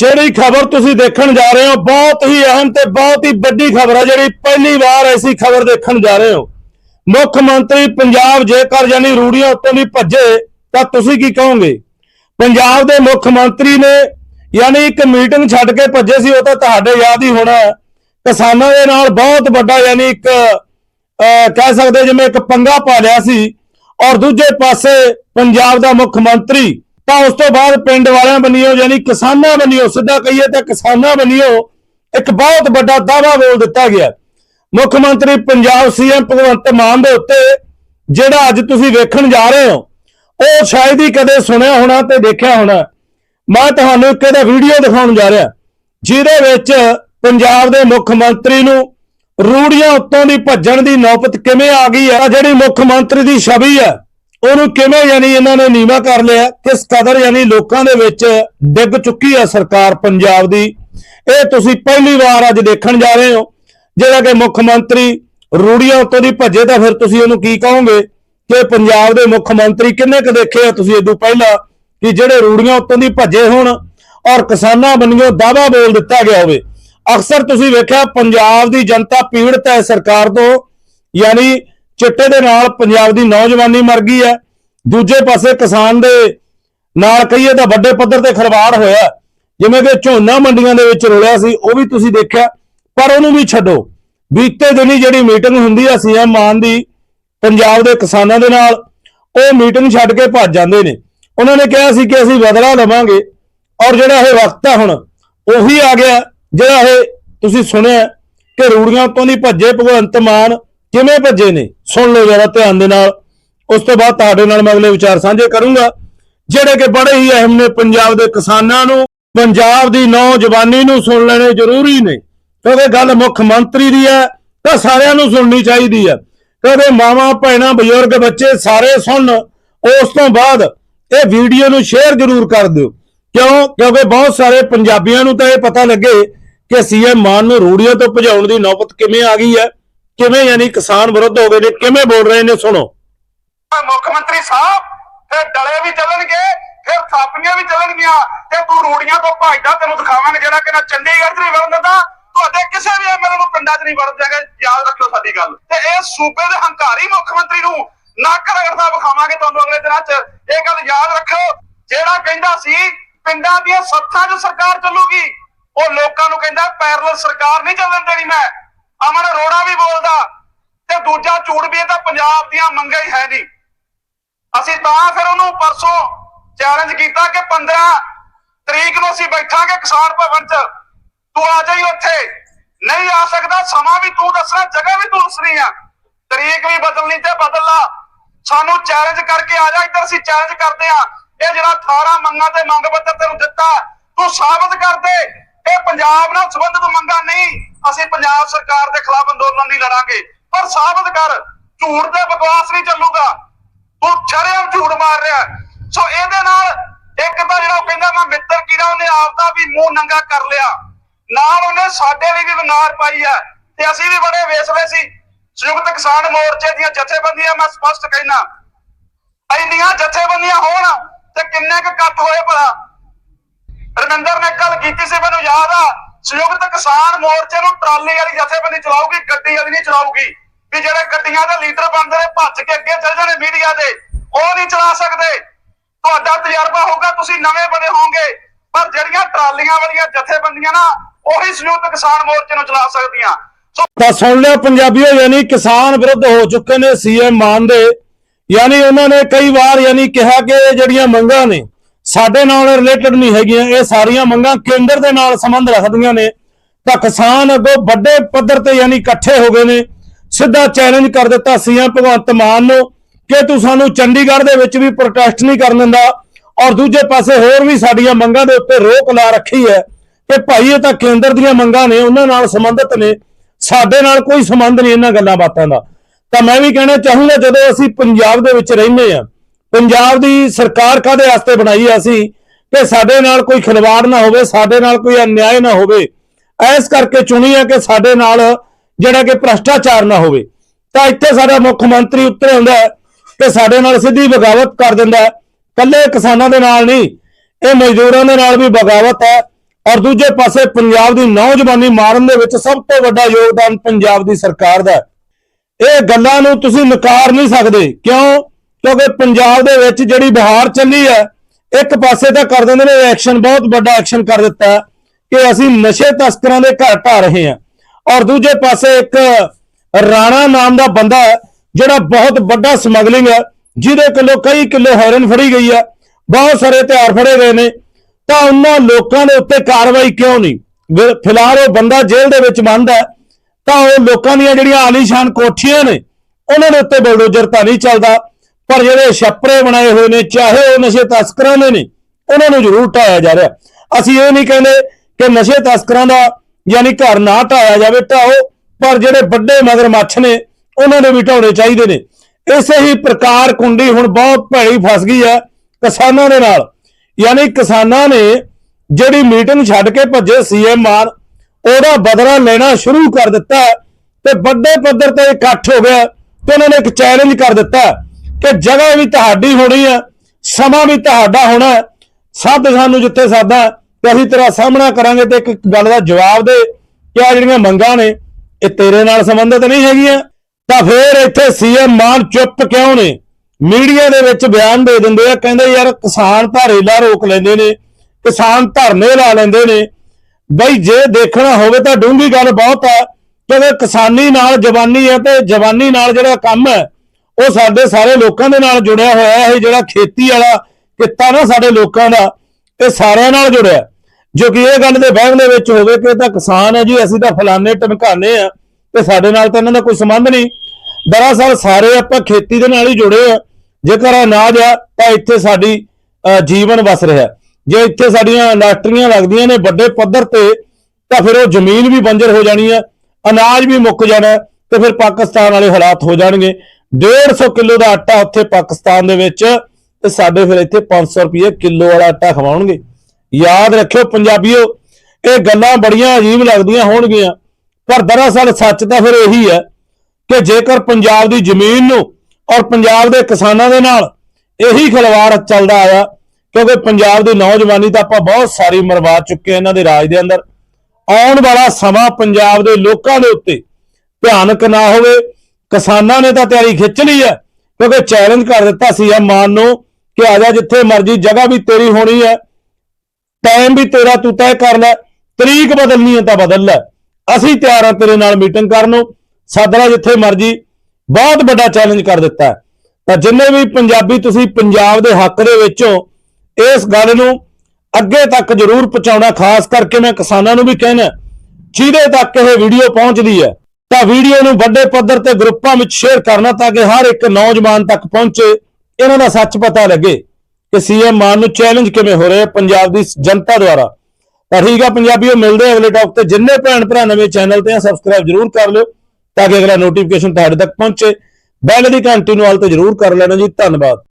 ਜਿਹੜੀ ਖਬਰ ਤੁਸੀਂ ਦੇਖਣ ਜਾ ਰਹੇ ਹੋ ਬਹੁਤ ਹੀ ਅਹਿਮ ਤੇ ਬਹੁਤ ਹੀ ਵੱਡੀ ਖਬਰ ਹੈ ਜਿਹੜੀ ਪਹਿਲੀ ਵਾਰ ਐਸੀ ਖਬਰ ਦੇਖਣ ਜਾ ਰਹੇ ਹੋ। ਮੁੱਖ ਮੰਤਰੀ ਪੰਜਾਬ ਜੇਕਰ ਯਾਨੀ ਰੂੜੀਆਂ ਉੱਤੋਂ ਦੀ ਭੱਜੇ ਤਾਂ ਤੁਸੀਂ ਕੀ ਕਹੋਗੇ? ਪੰਜਾਬ ਦੇ ਮੁੱਖ ਮੰਤਰੀ ਨੇ ਯਾਨੀ ਇੱਕ ਮੀਟਿੰਗ ਛੱਡ ਕੇ ਭੱਜੇ ਸੀ ਉਹ ਤਾਂ ਤੁਹਾਡੇ ਯਾਦ ਹੀ ਹੋਣਾ। ਕਿਸਾਨਾਂ ਦੇ ਨਾਲ ਬਹੁਤ ਵੱਡਾ ਯਾਨੀ ਇੱਕ ਅਹ, ਕਹਿ ਸਕਦੇ ਜਿਵੇਂ ਇੱਕ ਪੰਗਾ ਪਾ ਲਿਆ ਸੀ। ਔਰ ਦੂਜੇ ਪਾਸੇ ਪੰਜਾਬ ਦਾ ਮੁੱਖ ਮੰਤਰੀ ਤਾਂ ਉਸ ਤੋਂ ਬਾਅਦ ਪਿੰਡ ਵਾਲਿਆਂ ਬੰਨਿਓ, ਯਾਨੀ ਕਿਸਾਨਾਂ ਬੰਨਿਓ, ਸਿੱਧਾ ਕਹੀਏ ਤਾਂ ਕਿਸਾਨਾਂ ਬੰਨਿਓ, ਇੱਕ ਬਹੁਤ ਵੱਡਾ ਦਾਅਵਾ ਬੋਲ ਦਿੱਤਾ ਗਿਆ। ਮੁੱਖ ਮੰਤਰੀ ਪੰਜਾਬ ਸੀਐਮ ਭਗਵੰਤ ਮਾਨ ਦੇ ਉੱਤੇ, ਜਿਹੜਾ ਅੱਜ ਤੁਸੀਂ ਵੇਖਣ ਜਾ ਰਹੇ ਹੋ, ਉਹ ਸ਼ਾਇਦ ਹੀ ਕਦੇ ਸੁਣਿਆ ਹੋਣਾ ਤੇ ਦੇਖਿਆ ਹੋਣਾ। ਮੈਂ ਤੁਹਾਨੂੰ ਇੱਕ ਇਹਦਾ ਵੀਡੀਓ ਦਿਖਾਉਣ ਜਾ ਰਿਹਾ, ਜਿਹਦੇ ਵਿੱਚ ਪੰਜਾਬ ਦੇ ਮੁੱਖ ਮੰਤਰੀ ਨੂੰ ਰੂੜੀਆਂ ਉੱਤੋਂ ਦੀ ਭੱਜਣ ਦੀ ਨੌਬਤ ਕਿਵੇਂ ਆ ਗਈ ਹੈ, ਜਿਹੜੀ ਮੁੱਖ ਮੰਤਰੀ ਦੀ ਛਵੀ ਹੈ। ਉਹਨੂੰ ਕਿਵੇਂ ਯਾਨੀ ਇਹਨਾਂ ਨੇ ਨੀਵਾ ਕਰ ਲਿਆ, ਕਿਸ ਕਦਰ ਯਾਨੀ ਲੋਕਾਂ ਦੇ ਵਿੱਚ ਡਿੱਗ ਚੁੱਕੀ ਹੈ ਸਰਕਾਰ ਪੰਜਾਬ ਦੀ। ਇਹ ਤੁਸੀਂ ਪਹਿਲੀ ਵਾਰ ਅੱਜ ਦੇਖਣ ਜਾ ਰਹੇ ਹੋ, ਜਿਹੜਾ ਕਿ ਮੁੱਖ ਮੰਤਰੀ ਰੂੜੀਆਂ ਉੱਤੋਂ ਦੀ ਭੱਜੇ ਤਾਂ ਫਿਰ ਤੁਸੀਂ ਉਹਨੂੰ ਕੀ ਕਹੋਗੇ ਕਿ ਪੰਜਾਬ ਦੇ ਮੁੱਖ ਮੰਤਰੀ ਕਿੰਨੇ ਕੁ ਦੇਖੇ ਆ ਤੁਸੀਂ ਇਦੋਂ ਪਹਿਲਾਂ ਕਿ ਜਿਹੜੇ ਰੂੜੀਆਂ ਉੱਤੋਂ ਦੀ ਭੱਜੇ ਹੋਣ ਔਰ ਕਿਸਾਨਾਂ ਬੰਨਿਓ ਦਾਵਾ ਬੋਲ ਦਿੱਤਾ ਗਿਆ ਹੋਵੇ। ਅਕਸਰ ਤੁਸੀਂ ਵੇਖਿਆ ਪੰਜਾਬ ਦੀ ਜਨਤਾ ਪੀੜਤ ਹੈ ਸਰਕਾਰ ਤੋਂ, ਯਾਨੀ ਚਿੱਟੇ ਦੇ ਨਾਲ ਪੰਜਾਬ ਦੀ ਨੌਜਵਾਨੀ ਮਰ ਗਈ ਹੈ। ਦੂਜੇ ਪਾਸੇ ਕਿਸਾਨ ਦੇ ਨਾਲ ਕਹੀਏ ਤਾਂ ਵੱਡੇ ਪੱਧਰ ਤੇ ਖਰਵਾੜ ਹੋਇਆ। ਜਿਵੇਂ ਕਿ ਝੋਨਾ ਮੰਡੀਆਂ ਦੇ ਵਿੱਚ ਰੁਲਿਆ ਸੀ, ਉਹ ਵੀ ਤੁਸੀਂ ਦੇਖਿਆ, ਪਰ ਉਹਨੂੰ ਵੀ ਛੱਡੋ। ਬੀਤੇ ਦਿਨੀ ਜਿਹੜੀ ਮੀਟਿੰਗ ਹੁੰਦੀ ਆ ਸੀਐਮ ਮਾਨ ਦੀ, ਪੰਜਾਬ ਦੇ ਕਿਸਾਨਾਂ ਦੇ ਨਾਲ, ਉਹ ਮੀਟਿੰਗ ਛੱਡ ਕੇ ਭੱਜ ਜਾਂਦੇ ਨੇ। ਉਹਨਾਂ ਨੇ ਕਿਹਾ ਸੀ ਕਿ ਅਸੀਂ ਬਦਲਾ ਲਵਾਂਗੇ, ਔਰ ਜਿਹੜਾ ਇਹ ਵਕਤ ਆ ਹੁਣ, ਉਹੀ ਆ ਗਿਆ, ਜਿਹੜਾ ਇਹ ਤੁਸੀਂ ਸੁਣਿਆ ਕਿ ਰੂੜੀਆਂ ਤੋਂ ਦੀ ਭੱਜੇ ਭਗਵੰਤ ਮਾਨ ਕਿਵੇਂ ਭੱਜੇ ਨੇ? ਸੁਣ ਲਓ ਜਰਾ ਧਿਆਨ ਦੇ ਨਾਲ। ਉਸ ਤੋਂ ਬਾਅਦ ਤੁਹਾਡੇ ਨਾਲ ਮੈਂ ਅਗਲੇ ਵਿਚਾਰ ਸਾਂਝੇ ਕਰੂੰਗਾ। ਜਿਹੜੇ ਕਿ ਬੜੇ ਹੀ ਅਹਿਮ ਨੇ ਪੰਜਾਬ ਦੇ ਕਿਸਾਨਾਂ ਨੂੰ, ਪੰਜਾਬ ਦੀ ਨੌਜਵਾਨੀ ਨੂੰ ਸੁਣ ਲੈਣੇ ਜ਼ਰੂਰੀ ਨੇ। ਕਿਉਂਕਿ ਗੱਲ ਮੁੱਖ ਮੰਤਰੀ ਦੀ ਹੈ, ਤਾਂ ਸਾਰਿਆਂ ਨੂੰ ਸੁਣਨੀ ਚਾਹੀਦੀ ਹੈ। ਕਦੇ ਮਾਵਾਂ, ਭੈਣਾਂ, ਬਜ਼ੁਰਗ, ਬੱਚੇ ਸਾਰੇ ਸੁਣਨ ਉਸ ਤੋਂ ਬਾਅਦ ਇਹ ਵੀਡੀਓ ਨੂੰ ਸ਼ੇਅਰ ਜ਼ਰੂਰ ਕਰ ਦਿਓ। ਕਿਉਂ? ਕਿਉਂਕਿ ਬਹੁਤ ਸਾਰੇ ਪੰਜਾਬੀਆਂ ਨੂੰ ਤਾਂ ਇਹ ਪਤਾ ਲੱਗੇ ਕਿ ਸੀਐਮ ਮਾਨ ਨੂੰ ਰੂੜੀਆਂ ਤੋਂ ਭਜਾਉਣ ਦੀ ਨੌਬਤ ਕਿਵੇਂ ਆ ਗਈ ਹੈ। ਕਿਵੇਂ ਯਾਨੀ ਕਿਸਾਨ ਵਿਰੁੱਧ ਹੋ ਗਏ ਨੇ, ਕਿਵੇਂ ਬੋਲ ਰਹੇ ਨੇ, ਸੁਣੋ। ਮੁੱਖ ਮੰਤਰੀ ਸਾਹਿਬ, ਫਿਰ ਡਲੇ ਵੀ ਚੱਲਣਗੇ, ਫਿਰ ਥਾਪੀਆਂ ਵੀ ਚੱਲਣਗੀਆਂ, ਤੇ ਤੂੰ ਰੂੜੀਆਂ ਤੋਂ ਭਜਦਾ ਤੈਨੂੰ ਦਿਖਾਵਾਂਗੇ ਜਿਹੜਾ ਕਿ ਨਾ ਚੰਡੀਗੜ੍ਹ 'ਚ ਨਹੀਂ ਵੜਨ ਦਿੰਦਾ ਤੁਹਾਡੇ ਕਿਸੇ ਵੀ ਐਮਐਲਏ ਨੂੰ ਪਿੰਡਾਂ 'ਚ ਨਹੀਂ ਵੜਨ ਦਿਆਂਗੇ, ਯਾਦ ਰੱਖਿਓ ਸਾਡੀ ਗੱਲ। ਤੇ ਇਹ ਸੂਬੇ ਦੇ ਹੰਕਾਰੀ ਮੁੱਖ ਮੰਤਰੀ ਨੂੰ ਨੱਕ ਰਗੜਦਾ ਵਿਖਾਵਾਂਗੇ ਤੁਹਾਨੂੰ ਅਗਲੇ ਦਿਨਾਂ 'ਚ। ਇਹ ਗੱਲ ਯਾਦ ਰੱਖੋ ਜਿਹੜਾ ਕਹਿੰਦਾ ਸੀ, ਪਿੰਡਾਂ ਦੀਆਂ ਸੱਥਾਂ 'ਚ ਸਰਕਾਰ ਚੱਲੂਗੀ, ਉਹ ਲੋਕਾਂ ਨੂੰ ਕਹਿੰਦਾ, ਪੈਰਲਲ ਸਰਕਾਰ ਨਹੀਂ ਚੱਲਣ ਦੇਣੀ ਮੈਂ। ਅਮਨ ਅਰੋੜਾ ਵੀ ਬੋਲਦਾ ਤੇ ਦੂਜਾ ਝੂਠ ਵੀ ਇਹ ਤਾਂ ਪੰਜਾਬ ਦੀਆਂ ਮੰਗਾਂ ਹੀ ਹੈ ਨਹੀਂ। ਅਸੀਂ ਤਾਂ ਫਿਰ ਉਹਨੂੰ ਪਰਸੋਂ ਚੈਲੰਜ ਕੀਤਾ ਕਿ 15 ਤਰੀਕ ਨੂੰ ਅਸੀਂ ਬੈਠਾਂਗੇ ਕਿਸਾਨ ਭਵਨ 'ਚ। ਤੂੰ ਆ ਜਾਈ ਉੱਥੇ। ਨਹੀਂ ਆ ਸਕਦਾ, ਸਮਾਂ ਵੀ ਤੂੰ ਦੱਸਣਾ, ਜਗ੍ਹਾ ਵੀ ਤੂੰ ਦੱਸਣੀ ਆ। ਤਰੀਕ ਵੀ ਬਦਲਣੀ ਤੇ ਬਦਲ ਲਾ। ਸਾਨੂੰ ਚੈਲੰਜ ਕਰਕੇ ਆ ਜਾ, ਇੱਧਰ ਅਸੀਂ ਚੈਲੰਜ ਕਰਦੇ ਆ। ਇਹ ਜਿਹੜਾ 18 ਮੰਗਾਂ ਤੇ ਮੰਗ ਪੱਤਰ ਤੈਨੂੰ ਦਿੱਤਾ, ਤੂੰ ਸਾਬਤ ਕਰ ਦੇ। ਇਹ ਪੰਜਾਬ ਨਾਲ ਸੰਬੰਧਿਤ ਮੰਗਾਂ ਨਹੀਂ। ਅਸੀਂ ਪੰਜਾਬ ਸਰਕਾਰ ਦੇ ਖਿਲਾਫ ਅੰਦੋਲਨ ਨਹੀਂ ਲੜਾਂਗੇ। ਪਰ ਸਾਬਤ ਕਰ, ਝੂਠ ਤੇ ਬਕਵਾਸ ਨਹੀਂ ਚੱਲੂਗਾ। ਤੂੰ ਛੜਿਆਮ ਝੂਠ ਮਾਰ ਰਿਹਾ ਸੋ ਇਹਦੇ ਨਾਲ ਇੱਕ ਤਾਂ ਜਿਹੜਾ ਉਹ ਕਹਿੰਦਾ, ਮੈਂ ਮਿੱਤਰ ਕੀੜਾ ਉਹਨੇ ਆਪ ਦਾ ਵੀ ਮੂੰਹ ਨੰਗਾ ਕਰ ਲਿਆ। ਨਾਲ ਉਹਨੇ ਸਾਡੇ ਲਈ ਵੀ ਵਨਾਰ ਪਾਈ ਹੈ। ਤੇ ਅਸੀਂ ਵੀ ਬੜੇ ਵੇਸਲੇ ਸੀ। ਸੰਯੁਕਤ ਕਿਸਾਨ ਮੋਰਚੇ ਦੀਆਂ ਜਥੇਬੰਦੀਆਂ, ਮੈਂ ਸਪਸ਼ਟ ਕਹਿਣਾ, ਇੰਨੀਆਂ ਜਥੇਬੰਦੀਆਂ ਹੋਣ ਤੇ ਕਿੰਨੇ ਕੁ ਇਕੱਠ ਹੋਏ ਭਲਾ। ਰਮਿੰਦਰ ਨੇ ਗੱਲ ਕੀਤੀ ਸੀ, ਮੈਨੂੰ ਯਾਦ ਆ। ਸੰਯੁਕਤ ਕਿਸਾਨ ਮੋਰਚੇ ਨੂੰ ਟਰਾਲੀ ਵਾਲੀ ਜਥੇਬੰਦੀ ਚਲਾਊਗੀ, ਗੱਡੀ ਵਾਲੀ ਨਹੀਂ ਚਲਾਊਗੀ। ਵੀ ਜਿਹੜੇ ਗੱਡੀਆਂ ਦੇ ਲੀਡਰ ਬਣਦੇ ਨੇ, ਭੱਜ ਕੇ ਅੱਗੇ ਚੱਲ ਜਾਣੇ ਮੀਡੀਆ ਦੇ ਉਹ ਨਹੀਂ ਚਲਾ ਸਕਦੇ। ਤੁਹਾਡਾ ਤਜਰਬਾ ਹੋਊਗਾ, ਤੁਸੀਂ ਨਵੇਂ ਬਣੇ ਹੋਵੋਗੇ। ਪਰ ਜਿਹੜੀਆਂ ਟਰਾਲੀਆਂ ਵਾਲੀਆਂ ਜਥੇਬੰਦੀਆਂ ਨਾ, ਉਹੀ ਸੰਯੁਕਤ ਕਿਸਾਨ ਮੋਰਚੇ ਨੂੰ ਚਲਾ ਸਕਦੀਆਂ। ਸੋ ਤਾਂ ਸੁਣ ਲਿਆ ਪੰਜਾਬੀਓ, ਯਾਨੀ ਕਿਸਾਨ ਵਿਰੁੱਧ ਹੋ ਚੁੱਕੇ ਨੇ ਸੀਐਮ ਮਾਨ ਦੇ। ਯਾਨੀ ਉਹਨਾਂ ਨੇ ਕਈ ਵਾਰ ਯਾਨੀ ਕਿਹਾ ਕਿ ਜਿਹੜੀਆਂ ਮੰਗਾਂ ਨੇ ਸਾਡੇ ਨਾਲ ਰਿਲੇਟਡ ਨਹੀਂ ਹੈਗੀਆਂ, ਇਹ ਸਾਰੀਆਂ ਮੰਗਾਂ ਕੇਂਦਰ ਦੇ ਨਾਲ ਸੰਬੰਧ ਰੱਖਦੀਆਂ ਨੇ। ਤਾਂ ਕਿਸਾਨ ਅੱਗੋਂ ਵੱਡੇ ਪੱਧਰ ਤੇ ਯਾਨੀ ਇਕੱਠੇ ਹੋ ਗਏ ਨੇ, ਸਿੱਧਾ ਚੈਲੰਜ ਕਰ ਦਿੱਤਾ ਸੀਐਮ ਭਗਵੰਤ ਮਾਨ ਨੂੰ ਕਿ ਤੂੰ ਸਾਨੂੰ ਚੰਡੀਗੜ੍ਹ ਦੇ ਵਿੱਚ ਵੀ ਪ੍ਰੋਟੈਸਟ ਨਹੀਂ ਕਰਨ ਦਿੰਦਾ ਔਰ ਦੂਜੇ ਪਾਸੇ ਹੋਰ ਵੀ ਸਾਡੀਆਂ ਮੰਗਾਂ ਦੇ ਉੱਤੇ ਰੋਕ ਲਾ ਰੱਖੀ ਹੈ ਕਿ ਭਾਈ ਇਹ ਤਾਂ ਕੇਂਦਰ ਦੀਆਂ ਮੰਗਾਂ ਨੇ, ਉਹਨਾਂ ਨਾਲ ਸੰਬੰਧਿਤ ਨੇ, ਸਾਡੇ ਨਾਲ ਕੋਈ ਸੰਬੰਧ ਨਹੀਂ ਇਹਨਾਂ ਗੱਲਾਂ ਬਾਤਾਂ ਦਾ। ਤਾਂ ਮੈਂ ਵੀ ਕਹਿਣਾ ਚਾਹੂੰਗਾ, ਜਦੋਂ ਅਸੀਂ ਪੰਜਾਬ ਦੇ ਵਿੱਚ ਰਹਿੰਦੇ ਆ ਪੰਜਾਬ ਦੀ ਸਰਕਾਰ ਕਾਦੇ ਵਾਸਤੇ ਬਣਾਈ ਆ ਅਸੀਂ? ਕਿ ਸਾਡੇ ਨਾਲ ਕੋਈ ਖਿਲਵਾੜ ਨਾ ਹੋਵੇ, ਸਾਡੇ ਨਾਲ ਕੋਈ ਅਨਿਆਏ ਨਾ ਹੋਵੇ। ਐਸ ਕਰਕੇ ਚੁਣੀ ਆ ਕਿ ਸਾਡੇ ਨਾਲ ਜਿਹੜਾ ਕਿ ਭ੍ਰਸ਼ਟਾਚਾਰ ਨਾ ਹੋਵੇ। ਤਾਂ ਇੱਥੇ ਸਾਡਾ ਮੁੱਖ ਮੰਤਰੀ ਉੱਤਰ ਆਉਂਦਾ ਹੈ ਕਿ ਸਾਡੇ ਨਾਲ ਸਿੱਧੀ ਬਗਾਵਤ ਕਰ ਦਿੰਦਾ ਹੈ। ਕੱਲੇ ਕਿਸਾਨਾਂ ਦੇ ਨਾਲ ਨਹੀਂ, ਇਹ ਮਜ਼ਦੂਰਾਂ ਦੇ ਨਾਲ ਵੀ ਬਗਾਵਤ ਹੈ। ਔਰ ਦੂਜੇ ਪਾਸੇ ਪੰਜਾਬ ਦੀ ਨੌਜਵਾਨੀ ਮਾਰਨ ਦੇ ਵਿੱਚ ਸਭ ਤੋਂ ਵੱਡਾ ਯੋਗਦਾਨ ਪੰਜਾਬ ਦੀ ਸਰਕਾਰ ਦਾ ਇਹ ਗੱਲਾਂ ਨੂੰ ਤੁਸੀਂ ਨਕਾਰ ਨਹੀਂ ਸਕਦੇ। ਕਿਉਂ? ਕਿਉਂਕਿ ਪੰਜਾਬ ਦੇ ਵਿੱਚ ਜਿਹੜੀ ਬਹਾਰ ਚੱਲੀ ਹੈ, ਇੱਕ ਪਾਸੇ ਤਾਂ ਕਰ ਦਿੰਦੇ ਨੇ ਐਕਸ਼ਨ ਬਹੁਤ ਵੱਡਾ ਐਕਸ਼ਨ ਕਰ ਦਿੱਤਾ ਕਿ ਅਸੀਂ ਨਸ਼ੇ ਤਸਕਰਾਂ ਦੇ ਘਰ ਢਾ ਰਹੇ ਹਾਂ। ਔਰ ਦੂਜੇ ਪਾਸੇ ਇੱਕ ਰਾਣਾ ਨਾਮ ਦਾ ਬੰਦਾ ਹੈ, ਜਿਹੜਾ ਬਹੁਤ ਵੱਡਾ ਸਮਗਲਿੰਗ ਹੈ, ਜਿਹਦੇ ਕੋਲੋਂ ਕਈ ਕਿਲੋ ਹੈਰਨ ਫੜੀ ਗਈ ਹੈ, ਬਹੁਤ ਸਾਰੇ ਹਥਿਆਰ ਫੜੇ ਗਏ ਨੇ। ਤਾਂ ਉਹਨਾਂ ਲੋਕਾਂ ਦੇ ਉੱਤੇ ਕਾਰਵਾਈ ਕਿਉਂ ਨਹੀਂ? ਫਿਲਹਾਲ ਉਹ ਬੰਦਾ ਜੇਲ੍ਹ ਦੇ ਵਿੱਚ ਬੰਦ ਹੈ, ਤਾਂ ਉਹ ਲੋਕਾਂ ਦੀਆਂ ਜਿਹੜੀਆਂ ਆਲੀਸ਼ਾਨ ਕੋਠੀਆਂ ਨੇ, ਉਹਨਾਂ ਦੇ ਉੱਤੇ ਬਲਡੋਜ਼ਰ ਤਾਂ ਨਹੀਂ ਚੱਲਦਾ। ਪਰ ਜਿਹੜੇ ਛੱਪਰੇ ਬਣਾਏ ਹੋਏ ਨੇ, ਚਾਹੇ ਉਹ ਨਸ਼ੇ ਤਸਕਰਾਂ ਦੇ ਨੇ, ਉਹਨਾਂ ਨੂੰ ਜ਼ਰੂਰ ਢਾਇਆ ਜਾ ਰਿਹਾ। ਅਸੀਂ ਇਹ ਨਹੀਂ ਕਹਿੰਦੇ ਕਿ ਨਸ਼ੇ ਤਸਕਰਾਂ ਦਾ ਯਾਨੀ ਘਰ ਨਾ ਢਾਇਆ ਜਾਵੇ, ਢਾਓ, ਪਰ ਜਿਹੜੇ ਵੱਡੇ ਮਗਰਮੱਛ ਨੇ, ਉਹਨਾਂ ਦੇ ਵੀ ਢਾਉਣੇ ਚਾਹੀਦੇ ਨੇ। ਇਸੇ ਹੀ ਪ੍ਰਕਾਰ ਕੁੰਡੀ ਹੁਣ ਬਹੁਤ ਭੈੜੀ ਫਸ ਗਈ ਹੈ ਕਿਸਾਨਾਂ ਦੇ ਨਾਲ। ਯਾਨੀ ਕਿਸਾਨਾਂ ਨੇ ਜਿਹੜੀ ਮੀਟਿੰਗ ਛੱਡ ਕੇ ਭੱਜੇ ਸੀਐਮ ਮਾਨ ਉਹਦਾ ਬਦਲਾ ਲੈਣਾ ਸ਼ੁਰੂ ਕਰ ਦਿੱਤਾ ਹੈ ਤੇ ਵੱਡੇ ਪੱਧਰ ਤੇ ਇਕੱਠ ਹੋ ਗਿਆ ਤੇ ਉਹਨਾਂ ਨੇ ਇੱਕ ਚੈਲੰਜ ਕਰ ਦਿੱਤਾ ਕਿ ਜਗ੍ਹਾ ਵੀ ਤੁਹਾਡੀ ਹੋਣੀ ਹੈ ਸਮਾਂ ਵੀ ਤੁਹਾਡਾ ਹੋਣਾ ਹੈ। ਸੱਦ ਸਾਨੂੰ ਜਿੱਥੇ ਸਾਦਾ ਤੇ ਅਸੀਂ ਤੇਰਾ ਸਾਹਮਣਾ ਕਰਾਂਗੇ ਤੇ ਇੱਕ ਗੱਲ ਦਾ ਜਵਾਬ ਦੇ ਕਿ ਆ ਜਿਹੜੀਆਂ ਮੰਗਾਂ ਨੇ, ਇਹ ਤੇਰੇ ਨਾਲ ਸੰਬੰਧਿਤ ਨਹੀਂ ਹੈਗੀਆਂ। ਤਾਂ ਫੇਰ ਇੱਥੇ ਸੀਐਮ ਮਾਨ ਚੁੱਪ ਕਿਉਂ ਨੇ? ਮੀਡੀਆ ਦੇ ਵਿੱਚ ਬਿਆਨ ਦੇ ਦਿੰਦੇ ਆ, ਕਹਿੰਦੇ ਯਾਰ ਕਿਸਾਨ ਧਾਰੇਲਾ ਰੋਕ ਲੈਂਦੇ ਨੇ, ਕਿਸਾਨ ਧਰਨੇ ਲਾ ਲੈਂਦੇ ਨੇ। ਬਈ ਜੇ ਦੇਖਣਾ ਹੋਵੇ ਤਾਂ ਡੂੰਘੀ ਗੱਲ ਬਹੁਤ ਹੈ ਕਿਉਂਕਿ ਕਿਸਾਨੀ ਨਾਲ ਜਵਾਨੀ ਹੈ ਤੇ ਜਵਾਨੀ ਨਾਲ ਜਿਹੜਾ ਕੰਮ ਹੈ ਉਹ ਸਾਡੇ ਸਾਰੇ ਲੋਕਾਂ ਦੇ ਨਾਲ ਜੁੜਿਆ ਹੋਇਆ ਹੈ ਇਹ ਜਿਹੜਾ ਖੇਤੀ ਵਾਲਾ ਕਿੱਤਾ ਨਾ ਸਾਡੇ ਲੋਕਾਂ ਦਾ ਇਹ ਸਾਰਿਆਂ ਨਾਲ ਜੁੜਿਆ। ਜੋ ਕਿ ਇਹ ਗੱਲ ਦੇ ਵਹਿਮ ਦੇ ਵਿੱਚ ਹੋਵੇ ਕਿ ਤਾਂ ਕਿਸਾਨ ਹੈ ਜੀ ਅਸੀਂ ਤਾਂ ਫਲਾਣੇ ਟਮਕਾਨੇ ਆ ਤੇ ਸਾਡੇ ਨਾਲ ਤਾਂ ਇਹਨਾਂ ਦਾ ਕੋਈ ਸੰਬੰਧ ਨਹੀਂ। ਦਰਅਸਲ ਸਾਰੇ ਆਪਾਂ ਖੇਤੀ ਦੇ ਨਾਲ ਹੀ ਜੁੜੇ ਆ। ਜੇਕਰ ਅਨਾਜ ਆ ਤਾਂ ਇੱਥੇ ਸਾਡੀ ਅ, ਜੀਵਨ ਵਸ ਰਿਹਾ। ਜੇ ਇੱਥੇ ਸਾਡੀਆਂ ਇੰਡਸਟਰੀਆਂ ਲੱਗਦੀਆਂ ਨੇ ਵੱਡੇ ਪੱਧਰ ਤੇ ਤਾਂ ਫਿਰ ਉਹ ਜ਼ਮੀਨ ਵੀ ਬੰਜਰ ਹੋ ਜਾਣੀ ਹੈ ਅਨਾਜ ਵੀ ਮੁੱਕ ਜਾਣਾ ਤੇ ਫਿਰ ਪਾਕਿਸਤਾਨ ਵਾਲੇ ਹਾਲਾਤ ਹੋ ਜਾਣਗੇ। 150 ਕਿਲੋ ਦਾ ਆਟਾ ਉੱਥੇ ਪਾਕਿਸਤਾਨ ਦੇ ਵਿੱਚ ਤੇ ਸਾਡੇ ਫਿਰ ਇੱਥੇ 500 ਰੁਪਏ ਕਿਲੋ ਵਾਲਾ ਆਟਾ ਖਵਾਉਣਗੇ। ਯਾਦ ਰੱਖਿਓ ਪੰਜਾਬੀਓ, ਇਹ ਗੱਲਾਂ ਬੜੀਆਂ ਅਜੀਬ ਲੱਗਦੀਆਂ ਹੋਣਗੀਆਂ। ਪਰ ਦਰਅਸਲ ਸੱਚ ਤਾਂ ਫਿਰ ਇਹੀ ਹੈ ਕਿ ਜੇਕਰ ਪੰਜਾਬ ਦੀ ਜ਼ਮੀਨ ਨੂੰ ਔਰ ਪੰਜਾਬ ਦੇ ਕਿਸਾਨਾਂ ਦੇ ਨਾਲ ਇਹੀ ਖਿਲਵਾੜ ਚੱਲਦਾ ਆਇਆ, ਕਿਉਂਕਿ ਪੰਜਾਬ ਦੀ ਨੌਜਵਾਨੀ ਤਾਂ ਆਪਾਂ ਬਹੁਤ ਸਾਰੀ ਮਰਵਾ ਚੁੱਕੇ ਹਾਂ ਇਹਨਾਂ ਦੇ ਰਾਜ ਦੇ ਅੰਦਰ, ਆਉਣ ਵਾਲਾ ਸਮਾਂ ਪੰਜਾਬ ਦੇ ਲੋਕਾਂ ਦੇ ਉੱਤੇ ਭਿਆਨਕ ਨਾ ਹੋਵੇ ਕਿਸਾਨਾਂ ਨੇ ਤਾਂ ਤਿਆਰੀ ਖਿੱਚ ਲਈ ਹੈ, ਕਿਉਂਕਿ ਚੈਲੰਜ ਕਰ ਦਿੱਤਾ ਸੀ ਇਹ ਮਾਨ ਨੂੰ ਕਿ ਆ ਜਾ ਜਿੱਥੇ ਮਰਜ਼ੀ ਜਗ੍ਹਾ ਵੀ ਤੇਰੀ ਹੋਣੀ ਹੈ ਟਾਈਮ ਵੀ ਤੇਰਾ ਤੂੰ ਤੈਅ ਕਰ ਲੈ, ਤਰੀਕ ਬਦਲਣੀ ਹੈ ਤਾਂ ਬਦਲ ਲੈ। ਅਸੀਂ ਤਿਆਰ ਹਾਂ ਤੇਰੇ ਨਾਲ ਮੀਟਿੰਗ ਕਰਨ ਨੂੰ ਸੱਦ ਜਿੱਥੇ ਮਰਜ਼ੀ ਬਹੁਤ ਵੱਡਾ ਚੈਲੰਜ ਕਰ ਦਿੱਤਾ ਤਾਂ ਜਿੰਨੇ ਵੀ ਪੰਜਾਬੀ ਤੁਸੀਂ ਪੰਜਾਬ ਦੇ ਹੱਕ ਦੇ ਵਿੱਚੋਂ ਇਸ ਗੱਲ ਨੂੰ ਅੱਗੇ ਤੱਕ ਜ਼ਰੂਰ ਪਹੁੰਚਾਉਣਾ, ਖਾਸ ਕਰਕੇ ਮੈਂ ਕਿਸਾਨਾਂ ਨੂੰ ਵੀ ਕਹਿਣਾ, ਜਿਹਦੇ ਤੱਕ ਇਹ ਵੀਡੀਓ ਪਹੁੰਚਦੀ ਹੈ ਤਾਂ ਵੀਡੀਓ ਨੂੰ ਵੱਡੇ ਪੱਧਰ ਤੇ ਗਰੁੱਪਾਂ ਵਿੱਚ ਸ਼ੇਅਰ ਕਰਨਾ ਤਾਂ ਕਿ ਹਰ ਇੱਕ ਨੌਜਵਾਨ ਤੱਕ ਪਹੁੰਚੇ, ਇਹਨਾਂ ਦਾ ਸੱਚ ਪਤਾ ਲੱਗੇ ਕਿ ਸੀਐਮ ਮਾਨ ਨੂੰ ਚੈਲੰਜ ਕਿਵੇਂ ਹੋ ਰਿਹਾ ਪੰਜਾਬ ਦੀ ਜਨਤਾ ਦੁਆਰਾ। ਤਾਂ ਠੀਕ ਆ ਪੰਜਾਬੀਓ, ਮਿਲਦੇ ਅਗਲੇ ਟੌਪ ਤੇ। ਜਿੰਨੇ ਭੈਣ ਭਰਾ ਨਵੇਂ ਚੈਨਲ ਤੇ ਆ ਸਬਸਕ੍ਰਾਈਬ ਜਰੂਰ ਕਰ ਲਿਓ ਤਾਂ ਕਿ ਅਗਲਾ ਨੋਟੀਫਿਕੇਸ਼ਨ ਤੁਹਾਡੇ ਤੱਕ ਪਹੁੰਚੇ। ਬੈਲ ਦੀ ਘੰਟੀ ਨੂੰ ਹਾਲ ਤੇ ਜਰੂਰ ਕਰ ਲੈਣਾ ਜੀ। ਧੰਨਵਾਦ।